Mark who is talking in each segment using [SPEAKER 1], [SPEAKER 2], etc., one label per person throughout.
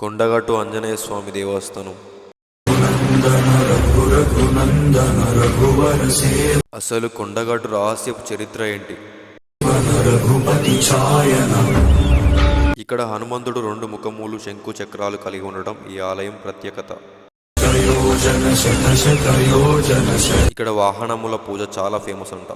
[SPEAKER 1] కొండగట్టు ఆంజనేయ స్వామి దేవస్థానం. అసలు కొండగట్టు రహస్యపు చరిత్ర ఏంటి? ఇక్కడ హనుమంతుడు రెండు ముఖములు శంకు చక్రాలు కలిగి ఉండడం ఈ ఆలయం ప్రత్యేకత. ఇక్కడ వాహనముల పూజ చాలా ఫేమస్ అంట.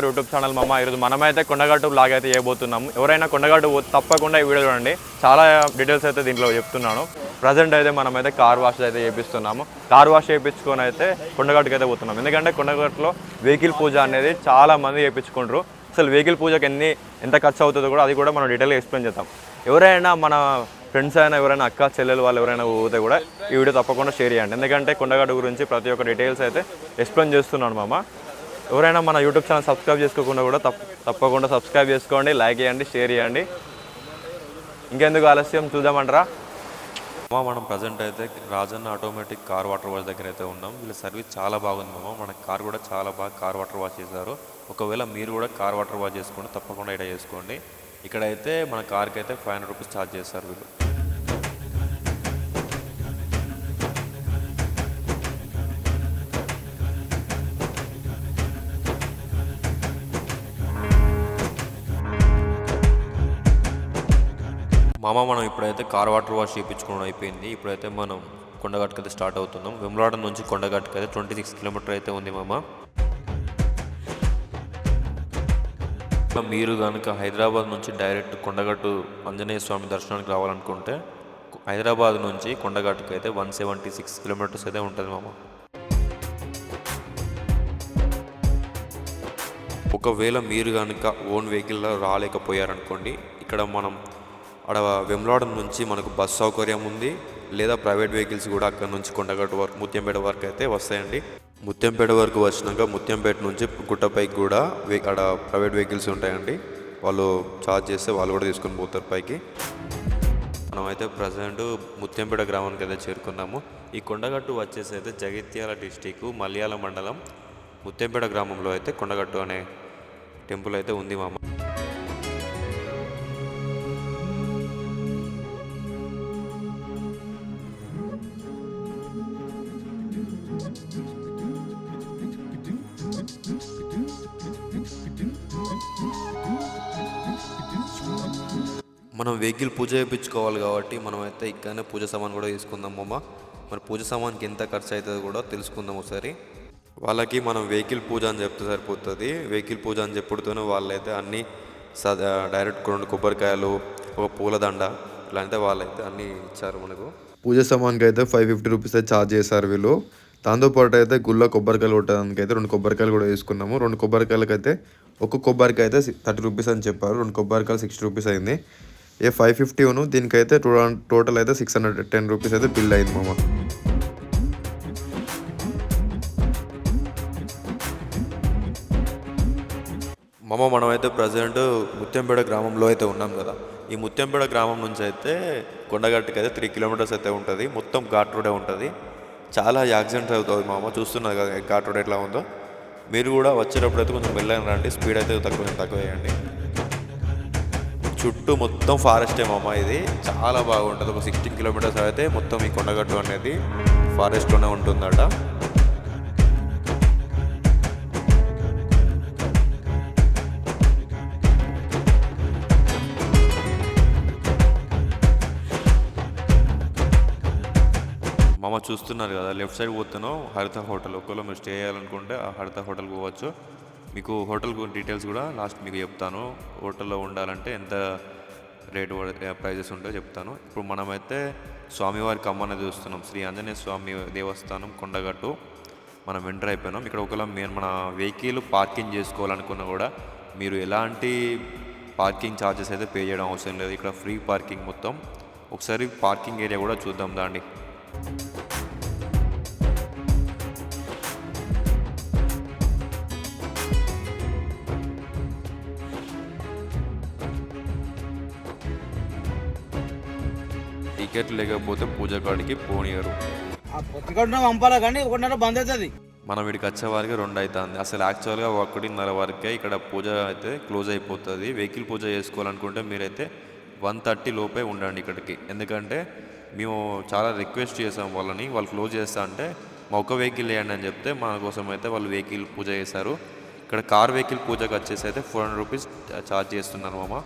[SPEAKER 2] గారు యూట్యూబ్ ఛానల్ మమ్మ. ఈరోజు మనమైతే కొండగట్టు బ్లాగ్ అయితే చేయబోతున్నాము. ఎవరైనా కొండగట్టు తప్పకుండా ఈ వీడియో చూడండి. చాలా డీటెయిల్స్ అయితే దీంట్లో చెప్తున్నాను. ప్రజెంట్ అయితే మనమైతే కార్ వాష్ అయితే చేపిస్తున్నాము. కార్ వాష్ చేయించుకొని అయితే కొండగట్టుకి అయితే పోతున్నాం. ఎందుకంటే కొండగట్టులో వెహికల్ పూజ అనేది చాలా మంది చేయించుకుంటారు అసలు వెహికల్ పూజకి ఎన్ని ఎంత ఖర్చు అవుతుందో కూడా అది కూడా మనం డీటెయిల్గా ఎక్స్ప్లెయిన్ చేద్దాం. ఎవరైనా మన ఫ్రెండ్స్ అయినా ఎవరైనా అక్క చెల్లెలు వాళ్ళు ఎవరైనా పోతే కూడా ఈ వీడియో తప్పకుండా షేర్ చేయండి. ఎందుకంటే కొండగట్టు గురించి ప్రతి ఒక్క డీటెయిల్స్ అయితే ఎక్స్ప్లెయిన్ చేస్తున్నాను మామ ఎవరైనా మన యూట్యూబ్ ఛానల్ సబ్స్క్రైబ్ చేసుకోకుండా కూడా తప్ప తప్పకుండా సబ్స్క్రైబ్ చేసుకోండి లైక్ చేయండి షేర్ చేయండి. ఇంకెందుకు ఆలస్యం? చూద్దామంటారా?
[SPEAKER 1] మామ మనం ప్రజెంట్ అయితే Rajanna automatic car water wash దగ్గర అయితే ఉన్నాం. వీళ్ళ సర్వీస్ చాలా బాగుంది మామ. మన కార్ కూడా చాలా బాగా కార్ వాటర్ వాష్ చేశారు. ఒకవేళ మీరు కూడా కార్ వాటర్ వాష్ చేసుకోండి తప్పకుండా ఇక్కడ చేసుకోండి. ఇక్కడైతే మన కార్కి అయితే ఫైవ్ హండ్రెడ్ రూపీస్ ఛార్జ్ చేస్తారు వీళ్ళు. మామ మనం ఇప్పుడైతే కార్ వాటర్ వాష్ చేయించుకోవడం అయిపోయింది. ఇప్పుడైతే మనం కొండగట్టుకైతే స్టార్ట్ అవుతున్నాం. వెమ్లాడ నుంచి కొండగట్టుకు అయితే ట్వంటీ సిక్స్ కిలోమీటర్ అయితే ఉంది మామ. మీరు కనుక హైదరాబాద్ నుంచి డైరెక్ట్ కొండగట్టు ఆంజనేయ స్వామి దర్శనానికి రావాలనుకుంటే హైదరాబాద్ నుంచి కొండగట్టుకు అయితే వన్ సెవెంటీ సిక్స్ కిలోమీటర్స్ అయితే ఉంటుంది మామ. ఒకవేళ మీరు కనుక ఓన్ వెహికల్లో రాలేకపోయారనుకోండి ఇక్కడ మనం అక్కడ వెమ్లాడం నుంచి మనకు బస్ సౌకర్యం ఉంది. లేదా ప్రైవేట్ వెహికల్స్ కూడా అక్కడ నుంచి కొండగట్టు వరకు ముత్యంపేట వరకు అయితే వస్తాయండి. ముత్యంపేట వరకు వచ్చినాక ముత్యంపేట నుంచి గుట్టపైకి కూడా అక్కడ ప్రైవేట్ వెహికల్స్ ఉంటాయండి. వాళ్ళు ఛార్జ్ చేస్తే వాళ్ళు కూడా తీసుకొని పోతారు పైకి. మనమైతే ప్రజెంట్ ముత్యంపేట గ్రామానికి అయితే చేరుకున్నాము. ఈ కొండగట్టు వచ్చేసి అయితే జగిత్యాల డిస్టిక్ మలయాళ మండలం ముత్యంపేట గ్రామంలో అయితే కొండగట్టు అనే టెంపుల్ అయితే ఉంది మామ మనం వెహికల్ పూజ చేయించుకోవాలి కాబట్టి మనమైతే ఇక్కడనే పూజ సామాన్ కూడా తీసుకుందాం అమ్మ మరి పూజ సామాన్కి ఎంత ఖర్చు అవుతుందో కూడా తెలుసుకుందాం ఒకసారి. వాళ్ళకి మనం వెహికల్ పూజ అని చెప్తే సరిపోతుంది. వెహికల్ పూజ అని చెప్పుడుతోనే వాళ్ళైతే అన్నీ స- డైరెక్ట్ రెండు కొబ్బరికాయలు ఒక పూలదండ ఇట్లా అయితే వాళ్ళైతే అన్నీ ఇచ్చారు మనకు. పూజ సామాన్కి అయితే ఫైవ్ ఫిఫ్టీ రూపీస్ అయితే ఛార్జ్ చేశారు వీళ్ళు. దాంతోపాటు అయితే గుళ్ళ కొబ్బరికాయలు కొట్టడానికి అయితే రెండు కొబ్బరికాయలు కూడా వేసుకున్నాము. రెండు కొబ్బరికాయలకి అయితే ఒక కొబ్బరికాయ అయితే థర్టీ రూపీస్ అని చెప్పారు. రెండు కొబ్బరికాయలు సిక్స్టీ రూపీస్ అయింది. ఏ ఫైవ్ ఫిఫ్టీ ఉను దీనికైతే టూ టోటల్ అయితే సిక్స్ హండ్రెడ్ టెన్ రూపీస్ అయితే బిల్ అయింది మామ. మామ మనమైతే ప్రజెంట్ ముత్యంపేట గ్రామంలో అయితే ఉన్నాం కదా. ఈ ముత్యంపేట గ్రామం నుంచి అయితే కొండగట్టుకి అయితే త్రీ కిలోమీటర్స్ అయితే ఉంటుంది. మొత్తం ఘాట్ రోడే ఉంటుంది. చాలా యాక్సిడెంట్ అవుతుంది మామ చూస్తున్నారు కదా ఘాట్ రోడ్ ఎట్లా ఉందో. మీరు కూడా వచ్చేటప్పుడు అయితే కొంచెం మెల్లగా రండి స్పీడ్ అయితే తక్కువ తక్కువ వేయండి చుట్టూ మొత్తం ఫారెస్టే మామ ఇది. చాలా బాగుంటుంది ఒక సిక్స్టీన్ కిలోమీటర్స్ అయితే మొత్తం ఈ కొండగట్టు అనేది ఫారెస్ట్లోనే ఉంటుందట. మామ చూస్తున్నారు కదా లెఫ్ట్ సైడ్ పోతున్నాం హరిత హోటల్. ఒకవేళ మీరు స్టే చేయాలనుకుంటే ఆ హరిత హోటల్ పోవచ్చు. మీకు హోటల్ డీటెయిల్స్ కూడా లాస్ట్ మీకు చెప్తాను. హోటల్లో ఉండాలంటే ఎంత రేటు ప్రైజెస్ ఉంటాయో చెప్తాను. ఇప్పుడు మనమైతే స్వామివారి కమ్మని చూస్తున్నాం. శ్రీ ఆంజనేయ స్వామి దేవస్థానం కొండగట్టు. మనం ఎంటర్ అయిపోయినాం. ఇక్కడ ఒకవేళ మీరు మన వెహికల్ పార్కింగ్ చేసుకోవాలనుకున్నా కూడా మీరు ఎలాంటి పార్కింగ్ ఛార్జెస్ అయితే పే చేయడం అవసరం లేదు. ఇక్కడ ఫ్రీ పార్కింగ్ మొత్తం. ఒకసారి పార్కింగ్ ఏరియా కూడా చూద్దాం దాండి టికెట్ లేకపోతే పూజ కాడికి పోనీయరు.
[SPEAKER 3] పంపాలా కానీ ఒకటిన్నర బంద్ అవుతుంది.
[SPEAKER 1] మనం వీడికి వచ్చే వారికి రెండు అవుతుంది అసలు యాక్చువల్గా ఒకటిన్నర వరకే ఇక్కడ పూజ అయితే క్లోజ్ అయిపోతుంది. వెహికల్ పూజ చేసుకోవాలనుకుంటే మీరైతే వన్ థర్టీ లోపే ఉండండి ఇక్కడికి. ఎందుకంటే మేము చాలా రిక్వెస్ట్ చేసాం వాళ్ళని. వాళ్ళు క్లోజ్ చేస్తా అంటే మా ఒక వెహికల్ వేయండి అని చెప్తే మన కోసం అయితే వాళ్ళు వెహికల్ పూజ చేశారు. ఇక్కడ కార్ వెహికల్ పూజకి వచ్చేసి అయితే ఫోర్ హండ్రెడ్ రూపీస్ ఛార్జ్ చేస్తున్నారు మామ.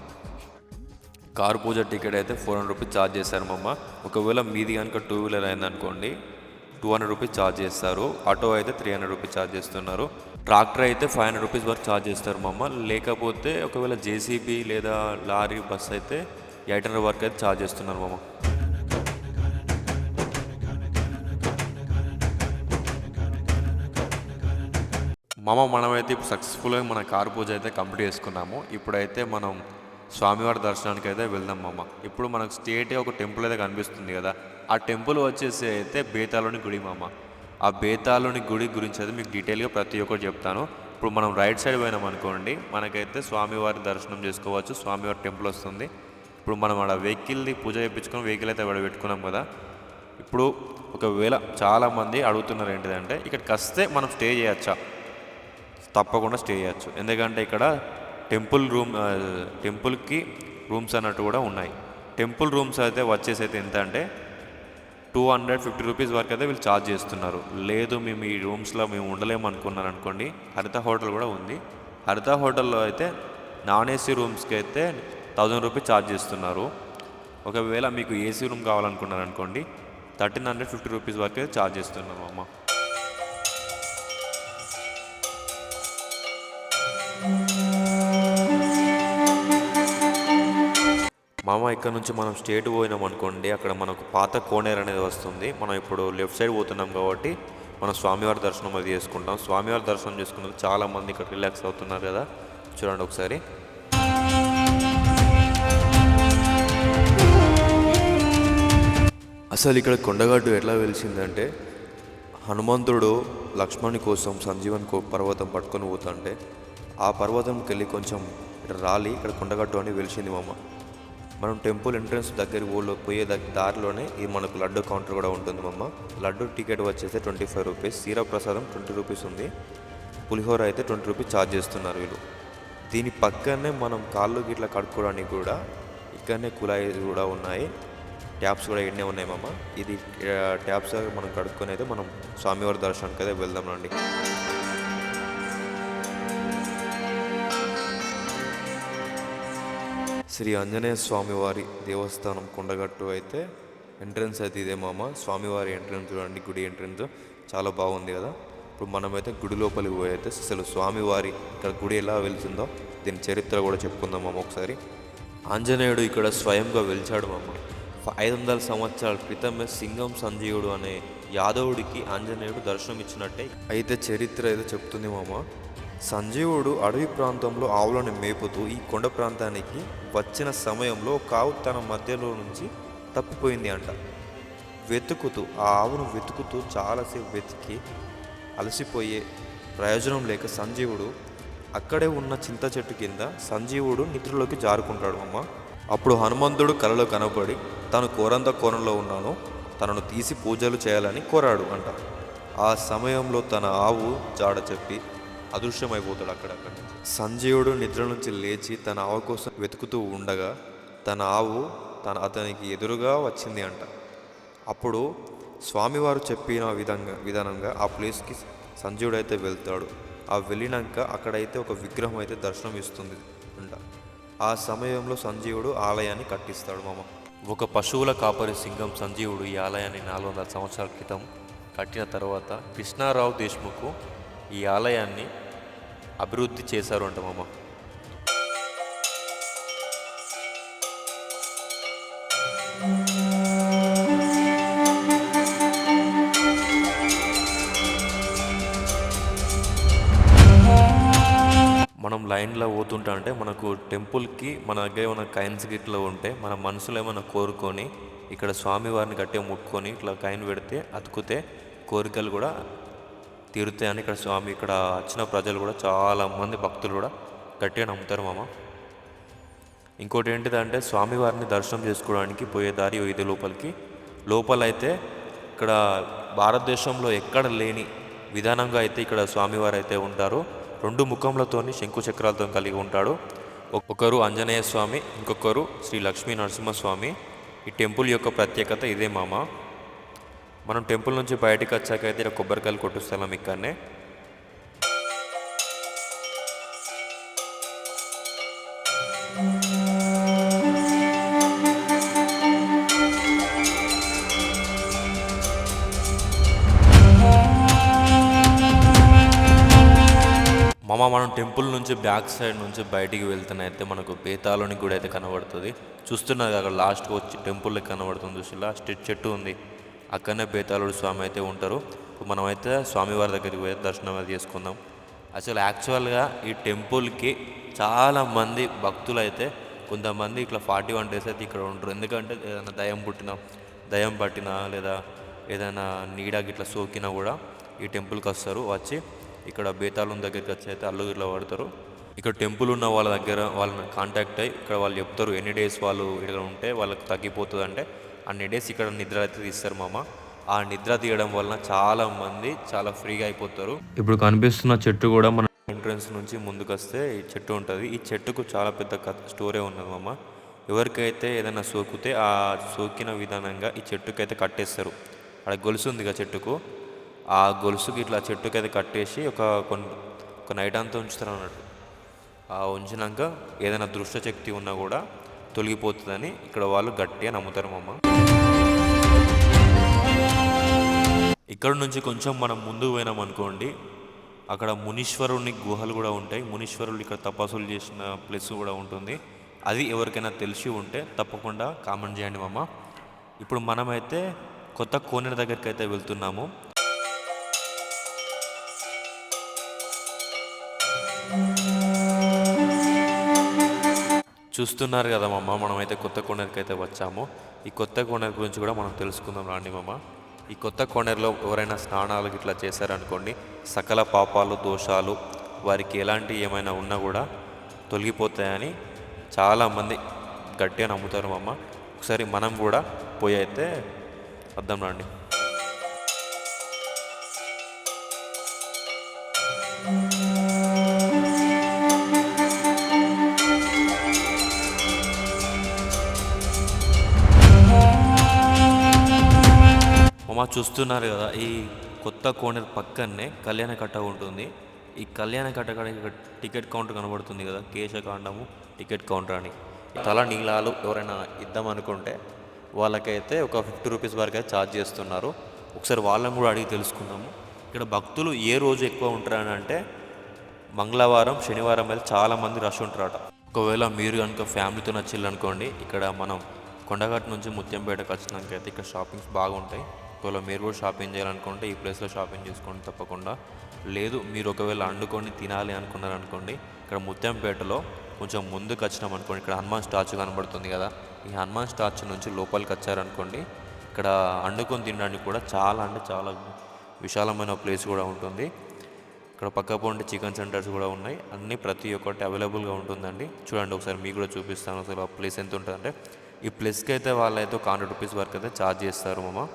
[SPEAKER 1] కార్ పూజ టికెట్ అయితే ఫోర్ హండ్రెడ్ రూపీస్ ఛార్జ్ చేస్తారు మామ. ఒకవేళ మీది కనుక టూ వీలర్ అయిందనుకోండి టూ హండ్రెడ్ రూపీస్ ఛార్జ్ చేస్తారు. ఆటో అయితే త్రీ హండ్రెడ్ రూపీస్ ఛార్జ్ చేస్తున్నారు. ట్రాక్టర్ అయితే ఫైవ్ హండ్రెడ్ రూపీస్ వరకు ఛార్జ్ చేస్తారు మామ. లేకపోతే ఒకవేళ జేసీబీ లేదా లారీ బస్ అయితే ఎయిట్ హండ్రెడ్ వరకు అయితే ఛార్జ్ చేస్తున్నారు మామ. మామ మనమైతే ఇప్పుడు సక్సెస్ఫుల్గా మన కారు పూజ అయితే కంప్లీట్ చేసుకున్నాము. ఇప్పుడైతే మనం స్వామివారి దర్శనానికి అయితే వెళ్దాం మామ. ఇప్పుడు మనకు స్టేట్ ఒక టెంపుల్ అయితే కనిపిస్తుంది కదా ఆ టెంపుల్ వచ్చేసి అయితే బేతాలోని గుడి మామ. ఆ బేతాలోని గుడి గురించి అయితే మీకు డీటెయిల్గా ప్రతి ఒక్కటి చెప్తాను. ఇప్పుడు మనం రైట్ సైడ్ పోయినాం అనుకోండి మనకైతే స్వామివారి దర్శనం చేసుకోవచ్చు స్వామివారి టెంపుల్ వస్తుంది. ఇప్పుడు మనం ఆడ వెహికల్ది పూజ చేయించుకొని వెహికల్ అయితే ఆడ పెట్టుకున్నాం కదా. ఇప్పుడు ఒకవేళ చాలామంది అడుగుతున్నారు ఏంటిదంటే ఇక్కడికి వస్తే మనం స్టే చేయొచ్చా? తప్పకుండా స్టే చేయొచ్చు. ఎందుకంటే ఇక్కడ టెంపుల్ రూమ్ టెంపుల్కి రూమ్స్ అన్నట్టు కూడా ఉన్నాయి. టెంపుల్ రూమ్స్ అయితే వచ్చేసి అయితే ఎంత అంటే టూ హండ్రెడ్ ఫిఫ్టీ రూపీస్ వరకు అయితే వీళ్ళు ఛార్జ్ చేస్తున్నారు. లేదు మేము ఈ రూమ్స్లో మేము ఉండలేము అనుకున్నారు అనుకోండి. హరిత హోటల్ కూడా ఉంది. హరిత హోటల్లో అయితే నాన్ ఏసీ రూమ్స్కి అయితే థౌజండ్ రూపీస్ ఛార్జ్ చేస్తున్నారు. ఒకవేళ మీకు ఏసీ రూమ్ కావాలనుకున్నారు అనుకోండి థర్టీన్ హండ్రెడ్ ఫిఫ్టీ రూపీస్ వరకు అయితే ఛార్జ్ చేస్తున్నారు అమ్మ. మామ ఇక్కడ నుంచి మనం స్టేట్ పోయినాం అనుకోండి అక్కడ మనకు పాత కోనేరు అనేది వస్తుంది. మనం ఇప్పుడు లెఫ్ట్ సైడ్ పోతున్నాం కాబట్టి మనం స్వామివారి దర్శనం అది చేసుకుంటాం. స్వామివారి దర్శనం చేసుకున్నది చాలా మంది ఇక్కడ రిలాక్స్ అవుతున్నారు కదా. చూడండి ఒకసారి. అసలు ఇక్కడ కొండగట్టు ఎట్లా వెలిసిందంటే హనుమంతుడు లక్ష్మణుని కోసం సంజీవన్ కో పర్వతం పట్టుకొని పోతుంటే ఆ పర్వతంకి వెళ్ళి కొంచెం ఇక్కడ రాలి ఇక్కడ కొండగట్టు అని వెలిసింది మామ. మనం టెంపుల్ ఎంట్రన్స్ దగ్గర ఊళ్ళో పోయే దగ్గర దారిలోనే ఈ మనకు లడ్డు కౌంటర్ కూడా ఉంటుంది మమ్మ లడ్డు టికెట్ వచ్చేసి ట్వంటీ ఫైవ్ రూపీస్ సీరా ప్రసాదం ట్వంటీ రూపీస్ ఉంది. పులిహోర అయితే ట్వంటీ రూపీస్ ఛార్జ్ చేస్తున్నారు వీళ్ళు. దీని పక్కనే మనం కాళ్ళు గిట్ల కడుక్కోవడానికి కూడా ఇక్కడనే కులాయి కూడా ఉన్నాయి. ట్యాప్స్ కూడా ఎన్నే ఉన్నాయి మమ్మ ఇది ట్యాప్స్ మనం కడుక్కొని అయితే మనం స్వామివారి దర్శనానికి అయితే వెళ్దాం రండి. శ్రీ ఆంజనేయ స్వామివారి దేవస్థానం కొండగట్టు అయితే ఎంట్రన్స్ అయితే ఇదే మామ. స్వామివారి ఎంట్రన్స్ చూడండి గుడి ఎంట్రన్స్. చాలా బాగుంది కదా. ఇప్పుడు మనమైతే గుడి లోపలికి పోయి అయితే అసలు స్వామివారి ఇక్కడ గుడి ఎలా వెలిసిందో దీని చరిత్ర కూడా చెప్పుకుందాం మామ ఒకసారి. ఆంజనేయుడు ఇక్కడ స్వయంగా వెలిచాడు మామ. ఐదు వందల సంవత్సరాల క్రితమే సింగం సంజీవుడు అనే యాదవుడికి ఆంజనేయుడు దర్శనం ఇచ్చినట్టే అయితే చరిత్ర అయితే చెప్తుంది మామ. సంజీవుడు అడవి ప్రాంతంలో ఆవులను మేపుతూ ఈ కొండ ప్రాంతానికి వచ్చిన సమయంలో ఒక ఆవు తన మధ్యలో నుంచి తప్పిపోయింది అంట. వెతుకుతూ ఆ ఆవును వెతుకుతూ చాలాసేపు వెతికి అలసిపోయే ప్రయోజనం లేక సంజీవుడు అక్కడే ఉన్న చింత చెట్టు కింద సంజీవుడు నిద్రలోకి జారుకుంటాడు అమ్మ. అప్పుడు హనుమంతుడు కలలో కనబడి తను కోరంత కోణంలో ఉన్నాను తనను తీసి పూజలు చేయాలని కోరాడు అంట. ఆ సమయంలో తన ఆవు జాడ చెప్పి అదృశ్యమైపోతాడు అక్కడక్కడ సంజీవుడు నిద్ర నుంచి లేచి తన ఆవు కోసం వెతుకుతూ ఉండగా తన ఆవు తన అతనికి ఎదురుగా వచ్చింది అంట. అప్పుడు స్వామివారు చెప్పిన విధంగా విధానంగా ఆ ప్లేస్కి సంజీవుడు అయితే వెళ్తాడు. ఆ వెళ్ళినాక అక్కడైతే ఒక విగ్రహం అయితే దర్శనం ఇస్తుంది అంట. ఆ సమయంలో సంజీవుడు ఆలయాన్ని కట్టిస్తాడు మామ. ఒక పశువుల కాపరి సింగం సంజీవుడు ఈ ఆలయాన్ని నాలుగు వందల సంవత్సరాల క్రితం కట్టిన తర్వాత కృష్ణారావు దేశ్ముఖ్ ఈ ఆలయాన్ని అభివృద్ధి చేశారు అంట మామ. మనం లైన్లో పోతుంటా అంటే మనకు టెంపుల్కి మన దగ్గర ఏమైనా కైన్స్ గిట్లా ఉంటే మన మనసులో ఏమైనా కోరుకొని ఇక్కడ స్వామివారిని గట్టిగా ముట్టుకొని ఇట్లా కైన్ పెడితే అతుకుతే కోరికలు కూడా తీరుతాయని ఇక్కడ స్వామి ఇక్కడ వచ్చిన ప్రజలు కూడా చాలా మంది భక్తులు కూడా గట్టిగా నమ్ముతారు మామ. ఇంకోటి ఏంటిదంటే స్వామివారిని దర్శనం చేసుకోవడానికి పోయే దారి ఇది లోపలికి. లోపలైతే ఇక్కడ భారతదేశంలో ఎక్కడ లేని విధానంగా అయితే ఇక్కడ స్వామివారు అయితే ఉంటారు. రెండు ముఖములతోని శంకు చక్రాలతో కలిగి ఉంటాడు. ఒక్కొక్కరు ఒకరు ఆంజనేయ స్వామి ఇంకొకరు శ్రీ లక్ష్మీ నరసింహస్వామి. ఈ టెంపుల్ యొక్క ప్రత్యేకత ఇదే మామ. మనం టెంపుల్ నుంచి బయటకు వచ్చాక అయితే కొబ్బరికాయలు కొట్టు స్థలం ఇక్కడనే మామ మనం టెంపుల్ నుంచి బ్యాక్ సైడ్ నుంచి బయటికి వెళ్తున్నైతే మనకు బేతాలోని గుడి అయితే కనబడుతుంది. చూస్తున్నారు అక్కడ లాస్ట్కి వచ్చి టెంపుల్ కనబడుతుంది చూసి లాస్ట్ చెట్టు ఉంది. అక్కడనే బేతాళుడు స్వామి అయితే ఉంటారు. మనమైతే స్వామివారి దగ్గరికి పోయి దర్శనం అది చేసుకుందాం. అసలు యాక్చువల్గా ఈ టెంపుల్కి చాలామంది భక్తులు అయితే కొంతమంది ఇట్లా ఫార్టీ వన్ డేస్ అయితే ఇక్కడ ఉంటారు ఎందుకంటే ఏదైనా దయం పుట్టిన దయం పట్టినా లేదా ఏదైనా నీడ గిట్లా సోకినా కూడా ఈ టెంపుల్కి వస్తారు. వచ్చి ఇక్కడ బేతాళం దగ్గరికి వచ్చి అయితే అల్లు ఇట్లా పడతారు. ఇక్కడ టెంపుల్ ఉన్న వాళ్ళ దగ్గర వాళ్ళని కాంటాక్ట్ అయ్యి ఇక్కడ వాళ్ళు చెప్తారు ఎన్ని డేస్ వాళ్ళు ఇక్కడ ఉంటే వాళ్ళకి తగ్గిపోతుంది అంటే అన్ని డేస్ ఇక్కడ నిద్ర అయితే తీస్తారు మామ. ఆ నిద్ర తీయడం వలన చాలా మంది చాలా ఫ్రీగా అయిపోతారు. ఇప్పుడు కనిపిస్తున్న చెట్టు కూడా మన ఎంట్రన్స్ నుంచి ముందుకు వస్తే ఈ చెట్టు ఉంటుంది. ఈ చెట్టుకు చాలా పెద్ద కథ స్టోరీ ఉన్నది మామ. ఎవరికైతే ఏదైనా సోకితే ఆ సోకిన విధానంగా ఈ చెట్టుకైతే కట్టేస్తారు. అక్కడ గొలుసు ఉంది కదా చెట్టుకు. ఆ గొలుసుకి ఇట్లా చెట్టుకైతే కట్టేసి ఒక కొన్ని ఒక నైట్ అంతా ఉంచుతారు అన్నట్టు. ఆ ఉంచినాక ఏదైనా దృష్టశక్తి ఉన్నా కూడా తొలగిపోతుందని ఇక్కడ వాళ్ళు గట్టిగా నమ్ముతారు మామ. ఇక్కడ నుంచి కొంచెం మనం ముందుకు పోయినాం అనుకోండి అక్కడ మునీశ్వరుని గుహలు కూడా ఉంటాయి. మునీశ్వరులు ఇక్కడ తపస్సులు చేసిన ప్లేస్ కూడా ఉంటుంది. అది ఎవరికైనా తెలిసి ఉంటే తప్పకుండా కామెంట్ చేయండి మామ. ఇప్పుడు మనమైతే కొత్త కోనేరు దగ్గరికి అయితే వెళ్తున్నాము. చూస్తున్నారు కదా మామ మనమైతే కొత్త కోనేరుకి అయితే వచ్చాము. ఈ కొత్త కోనేరు గురించి కూడా మనం తెలుసుకుందాం. రాండి మామ. ఈ కొత్త కోనేరులో ఎవరైనా స్నానాలు ఇట్లా చేశారనుకోండి సకల పాపాలు దోషాలు వారికి ఎలాంటి ఏమైనా ఉన్నా కూడా తొలగిపోతాయని చాలామంది గట్టిగా నమ్ముతారు మామ ఒకసారి మనం కూడా పోయి అయితే అర్థం రండి. చూస్తున్నారు కదా ఈ కొత్త కోనేరు పక్కనే కళ్యాణ కట్ట ఉంటుంది. ఈ కళ్యాణ కట్ట కాడ ఇక్కడ టికెట్ కౌంటర్ కనబడుతుంది కదా కేశకాండము టికెట్ కౌంటర్ అని. తల నీలాలు ఎవరైనా ఇద్దాం అనుకుంటే వాళ్ళకైతే ఒక ఫిఫ్టీ రూపీస్ వరకు అయితే ఛార్జ్ చేస్తున్నారు. ఒకసారి వాళ్ళని కూడా అడిగి తెలుసుకుందాము. ఇక్కడ భక్తులు ఏ రోజు ఎక్కువ ఉంటారని అంటే మంగళవారం శనివారం అయితే చాలామంది రష్ ఉంటారట. ఒకవేళ మీరు కనుక ఫ్యామిలీతో నచ్చిల్లనుకోండి ఇక్కడ మనం కొండగట్టు నుంచి ముత్యంపేటకు వచ్చినాకైతే ఇక్కడ షాపింగ్స్ బాగుంటాయి. ఒకవేళ మీరు కూడా షాపింగ్ చేయాలనుకుంటే ఈ ప్లేస్లో షాపింగ్ చేసుకోండి తప్పకుండా. లేదు మీరు ఒకవేళ వండుకొని తినాలి అనుకున్నారనుకోండి ఇక్కడ ముత్యంపేటలో కొంచెం ముందుకు వచ్చినాం అనుకోండి ఇక్కడ హనుమాన్ స్టాచ్యూ కనబడుతుంది కదా ఈ హనుమాన్ స్టాచ్యూ నుంచి లోపలికి వచ్చారనుకోండి ఇక్కడ వండుకొని తినడానికి కూడా చాలా అంటే చాలా విశాలమైన ప్లేస్ కూడా ఉంటుంది. ఇక్కడ పక్క పోండి చికెన్ సెంటర్స్ కూడా ఉన్నాయి అన్నీ ప్రతి ఒక్కటి అవైలబుల్గా ఉంటుందండి. చూడండి ఒకసారి మీకు కూడా చూపిస్తాను అసలు ఆ ప్లేస్ ఎంత ఉంటుందంటే ఈ ప్లేస్కి అయితే వాళ్ళైతే ఒక హండ్రెడ్ రూపీస్ వరకు అయితే ఛార్జ్ చేస్తారు మామ.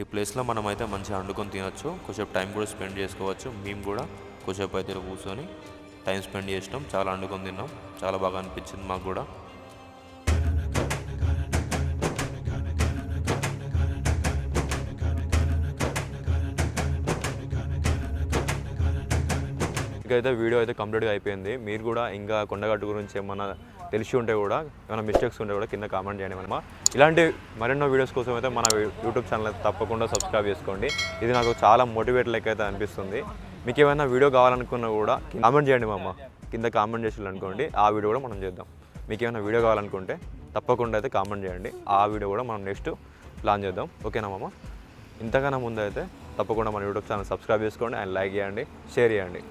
[SPEAKER 1] ఈ ప్లేస్లో మనం అయితే మంచిగా వండుకొని తినొచ్చు. కొంచెం టైం కూడా స్పెండ్ చేసుకోవచ్చు. మేము కూడా కొంచెం అయితే కూర్చొని టైం స్పెండ్ చేసినాం. చాలా వండుకొని తిన్నాం. చాలా బాగా అనిపించింది మాకు కూడా.
[SPEAKER 2] ఇకైతే వీడియో అయితే కంప్లీట్గా అయిపోయింది. మీరు కూడా ఇంకా కొండగట్టు గురించి ఏమన్నా తెలిసి ఉంటే కూడా ఏమైనా మిస్టేక్స్ ఉంటే కూడా కింద కామెంట్ చేయండి మనమా. ఇలాంటి మరెన్నో వీడియోస్ కోసం అయితే మన యూట్యూబ్ ఛానల్ తప్పకుండా సబ్స్క్రైబ్ చేసుకోండి. ఇది నాకు చాలా మోటివేట్ లెక్క అయితే అనిపిస్తుంది. మీకు ఏమైనా వీడియో కావాలనుకున్నా కూడా కామెంట్ చేయండి మామ. కింద కామెంట్ చేసి అనుకోండి ఆ వీడియో కూడా మనం చేద్దాం. మీకు ఏమైనా వీడియో కావాలనుకుంటే తప్పకుండా అయితే కామెంట్ చేయండి. ఆ వీడియో కూడా మనం నెక్స్ట్ ప్లాన్ చేద్దాం. ఓకేనా మామ? ఇంతకన్నా ముందు అయితే తప్పకుండా మన యూట్యూబ్ ఛానల్ సబ్స్క్రైబ్ చేసుకోండి. అండ్ లైక్ చేయండి షేర్ చేయండి.